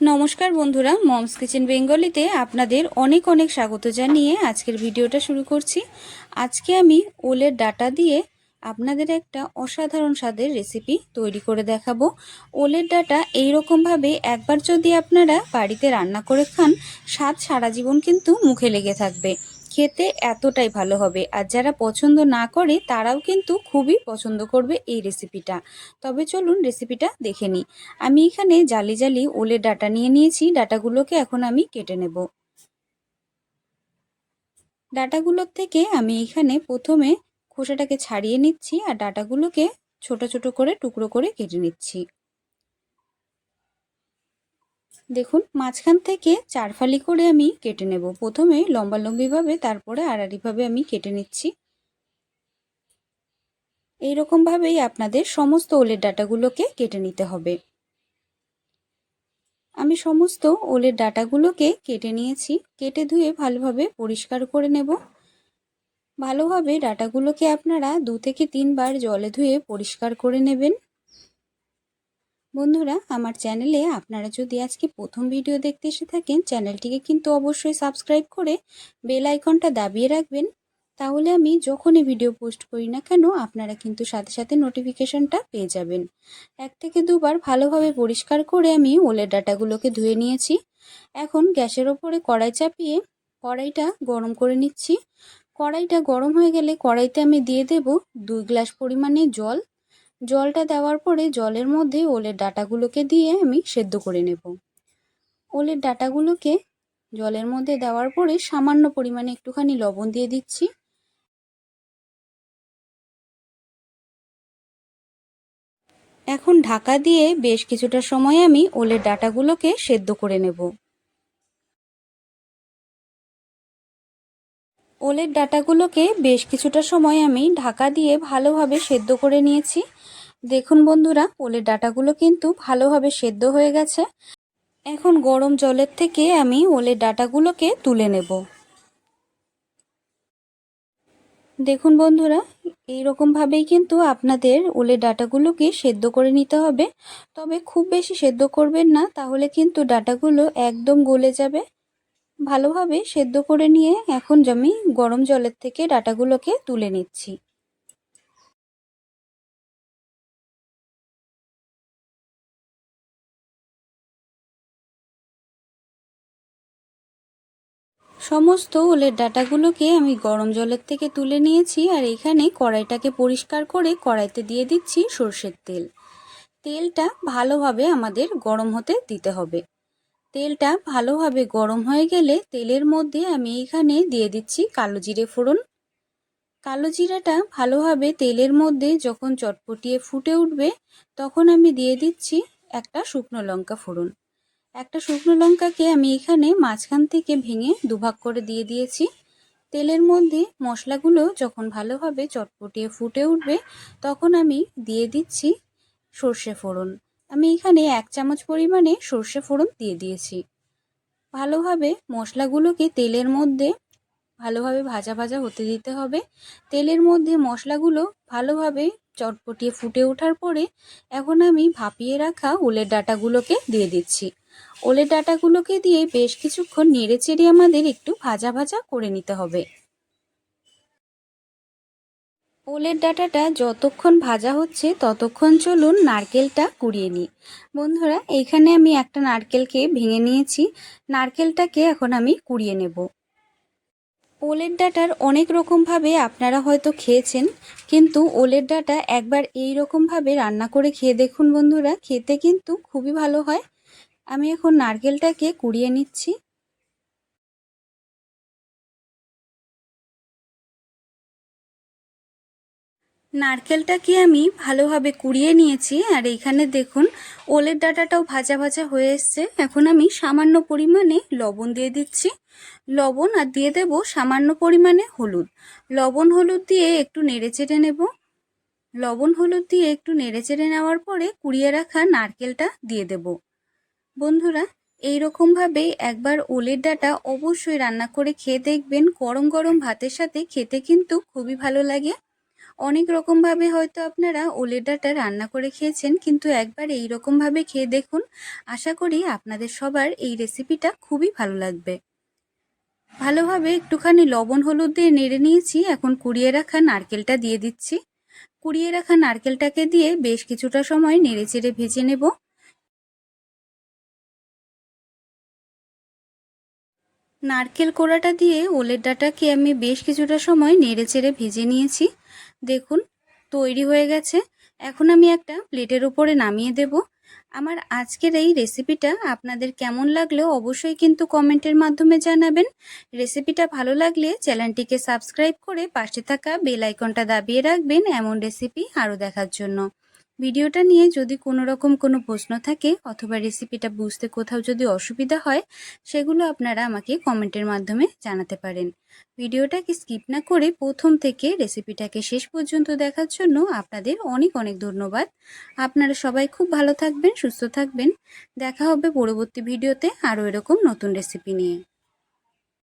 নমস্কার বন্ধুরা, moms kitchen বেঙ্গলিতে আপনাদের অনেক অনেক স্বাগত জানিয়ে আজকের ভিডিওটা শুরু করছি। আজকে আমি ওলের ডাটা দিয়ে আপনাদের একটা অসাধারণ স্বাদের রেসিপি তৈরি করে দেখাবো। ওলের ডাটা এইরকমভাবে একবার যদি আপনারা বাড়িতে রান্না করে খান, স্বাদ সারা জীবন কিন্তু মুখে লেগে থাকবে। খেতে এতটাই ভালো হবে। আর যারা পছন্দ না করে, তারাও কিন্তু খুবই পছন্দ করবে এই রেসিপিটা তবে চলুন রেসিপিটা দেখে নিই। আমি এখানে জালি জালি ওলের ডাটা নিয়ে নিয়েছি। ডাটাগুলোকে এখন আমি কেটে নেব। ডাটাগুলোর থেকে আমি এখানে প্রথমে খোসাটাকে ছাড়িয়ে নিচ্ছি আর ডাটাগুলোকে ছোট ছোট করে টুকরো করে কেটে নিচ্ছি। দেখুন, মাঝখান থেকে চার ফালি করে আমি কেটে নেব। প্রথমে লম্বা লম্বিভাবে তারপরে আড়াআড়িভাবে আমি কেটে নিচ্ছি। এইরকমভাবেই আপনাদের সমস্ত ওলের ডাটাগুলোকে কেটে নিতে হবে। আমি সমস্ত ওলের ডাটাগুলোকে কেটে নিয়েছি। কেটে ধুয়ে ভালোভাবে পরিষ্কার করে নেব। ভালোভাবে ডাটাগুলোকে আপনারা দু থেকে তিনবার জলে ধুয়ে পরিষ্কার করে নেবেন। বন্ধুরা, আমার চ্যানেলে আপনারা যদি আজকে প্রথম ভিডিও দেখতে এসে থাকেন, চ্যানেলটিকে কিন্তু অবশ্যই সাবস্ক্রাইব করে বেল আইকনটা দাবিয়ে রাখবেন। তাহলে আমি যখনই ভিডিও পোস্ট করি না কেন, আপনারা কিন্তু সাথে সাথে নোটিফিকেশনটা পেয়ে যাবেন। এক থেকে দুবার ভালোভাবে পরিষ্কার করে আমি ওলের ডাটাগুলোকে ধুয়ে নিয়েছি। এখন গ্যাসের ওপরে কড়াই চাপিয়ে কড়াইটা গরম করে নিচ্ছি। কড়াইটা গরম হয়ে গেলে কড়াইতে আমি দিয়ে দেব দুই গ্লাস পরিমাণে জল জলটা দেওয়ার পরে জলের মধ্যে ওলের ডাটাগুলোকে দিয়ে আমি সেদ্ধ করে নেব। ওলের ডাটাগুলোকে জলের মধ্যে দেওয়ার পরে সামান্য পরিমাণে একটুখানি লবণ দিয়ে দিচ্ছি। এখন ঢাকা দিয়ে বেশ কিছুটা সময় আমি ওলের ডাটাগুলোকে সেদ্ধ করে নেব। ওলের ডাটাগুলোকে বেশ কিছুটা সময় আমি ঢাকা দিয়ে ভালোভাবে সেদ্ধ করে নিয়েছি। দেখুন বন্ধুরা, ওলের ডাটাগুলো কিন্তু ভালোভাবে সেদ্ধ হয়ে গেছে। এখন গরম জলের থেকে আমি ওলের ডাটাগুলোকে তুলে নেব। দেখুন বন্ধুরা এই রকমভাবেই কিন্তু আপনাদের ওলের ডাটাগুলোকে সেদ্ধ করে নিতে হবে। তবে খুব বেশি সেদ্ধ করবেন না, তাহলে কিন্তু ডাটাগুলো একদম গলে যাবে। ভালোভাবে সেদ্ধ করে নিয়ে এখন আমি গরম জলের থেকে ডাটাগুলোকে তুলে নিচ্ছি। সমস্ত ওলের ডাটাগুলোকে আমি গরম জলের থেকে তুলে নিয়েছি আর এখানে কড়াইটাকে পরিষ্কার করে কড়াইতে দিয়ে দিচ্ছি সর্ষের তেল। তেলটা ভালোভাবে আমাদের গরম হতে দিতে হবে। তেলটা ভালোভাবে গরম হয়ে গেলে তেলের মধ্যে আমি এখানে দিয়ে দিচ্ছি কালো জিরে ফোড়ন। কালো জিরাটা ভালোভাবে তেলের মধ্যে যখন চটপটিয়ে ফুটে উঠবে, তখন আমি দিয়ে দিচ্ছি একটা শুকনো লঙ্কা ফোড়ন। একটা শুকনো লঙ্কাকে আমি এখানে মাঝখান থেকে ভেঙে দুভাগ করে দিয়ে দিয়েছি। তেলের মধ্যে মশলাগুলো যখন ভালোভাবে চটপটিয়ে ফুটে উঠবে, তখন আমি দিয়ে দিচ্ছি সর্ষে ফোড়ন। আমি এখানে এক চামচ পরিমাণে সর্ষে ফোড়ন দিয়ে দিয়েছি। ভালোভাবে মশলাগুলোকে তেলের মধ্যে ভালোভাবে ভাজা ভাজা হতে দিতে হবে। তেলের মধ্যে মশলাগুলো ভালোভাবে চটপটিয়ে ফুটে ওঠার পরে, এখন আমি ভাপিয়ে রাখা উলের ডাটাগুলোকে দিয়ে দিচ্ছি। ওলের ডাটাগুলোকে দিয়ে বেশ কিছুক্ষণ নেড়ে চেড়ে আমাদের একটু ভাজা ভাজা করে নিতে হবে। ওলের ডাটাটা যতক্ষণ ভাজা হচ্ছে ততক্ষণ চলুন নারকেলটা কুড়িয়ে নিই। বন্ধুরা, এইখানে আমি একটা নারকেলকে ভেঙে নিয়েছি। নারকেলটাকে এখন আমি কুড়িয়ে নেব। ওলের ডাটার অনেক রকমভাবে আপনারা হয়তো খেয়েছেন, কিন্তু ওলের ডাটা একবার এই রকমভাবে রান্না করে খেয়ে দেখুন বন্ধুরা, খেতে কিন্তু খুবই ভালো হয়। আমি এখন নারকেলটাকে কুড়িয়ে নিচ্ছি। নারকেলটাকে আমি ভালোভাবে কুড়িয়ে নিয়েছি, আর এইখানে দেখুন, ওলের ডাটাটাও ভাজা ভাজা হয়ে এসছে। এখন আমি সামান্য পরিমাণে লবণ দিয়ে দিচ্ছি। লবণ আর দিয়ে দেব সামান্য পরিমাণে হলুদ। লবণ হলুদ দিয়ে একটু নেড়ে চেড়ে নেব। লবণ হলুদ দিয়ে একটু নেড়ে চেড়ে নেওয়ার পরে কুড়িয়ে রাখা নারকেলটা দিয়ে দেব। বন্ধুরা এই রকমভাবে একবার ওলের ডাটা অবশ্যই রান্না করে খেয়ে দেখবেন। গরম গরম ভাতের সাথে খেতে কিন্তু খুবই ভালো লাগে। অনেক রকমভাবে হয়তো আপনারা ওলের ডাঁটা রান্না করে খেয়েছেন, কিন্তু একবার এই রকমভাবে খেয়ে দেখুন। আশা করি আপনাদের সবার এই রেসিপিটা খুবই ভালো লাগবে। ভালোভাবে একটুখানি লবণ, হলুদ দিয়ে নেড়ে নিয়েছি। এখন কুড়িয়ে রাখা নারকেলটা দিয়ে দিচ্ছি। কুড়িয়ে রাখা নারকেলটাকে দিয়ে বেশ কিছুটা সময় নেড়ে চেড়ে ভেজে নেব। নারকেল কোড়াটা দিয়ে ওলের ডাটাকে আমি বেশ কিছুটা সময় নেড়ে চেড়ে ভেজে নিয়েছি। দেখুন, তৈরি হয়ে গেছে। এখন আমি একটা প্লেটের উপরে নামিয়ে দেব। আমার আজকের এই রেসিপিটা আপনাদের কেমন লাগল অবশ্যই কিন্তু কমেন্টের মাধ্যমে জানাবেন। রেসিপিটা ভালো লাগলে চ্যানেলটিকে সাবস্ক্রাইব করে পাশে থাকা বেল আইকনটা দাবিয়ে রাখবেন এমন রেসিপি আরও দেখার জন্য। ভিডিওটা নিয়ে যদি কোনো রকম কোনো প্রশ্ন থাকে অথবা রেসিপিটা বুঝতে কোথাও যদি অসুবিধা হয়, সেগুলো আপনারা আমাকে কমেন্টের মাধ্যমে জানাতে পারেন। ভিডিওটাকে স্কিপ না করে প্রথম থেকে রেসিপিটাকে শেষ পর্যন্ত দেখার জন্য আপনাদের অনেক অনেক ধন্যবাদ। আপনারা সবাই খুব ভালো থাকবেন, সুস্থ থাকবেন। দেখা হবে পরবর্তী ভিডিওতে আরও এরকম নতুন রেসিপি নিয়ে।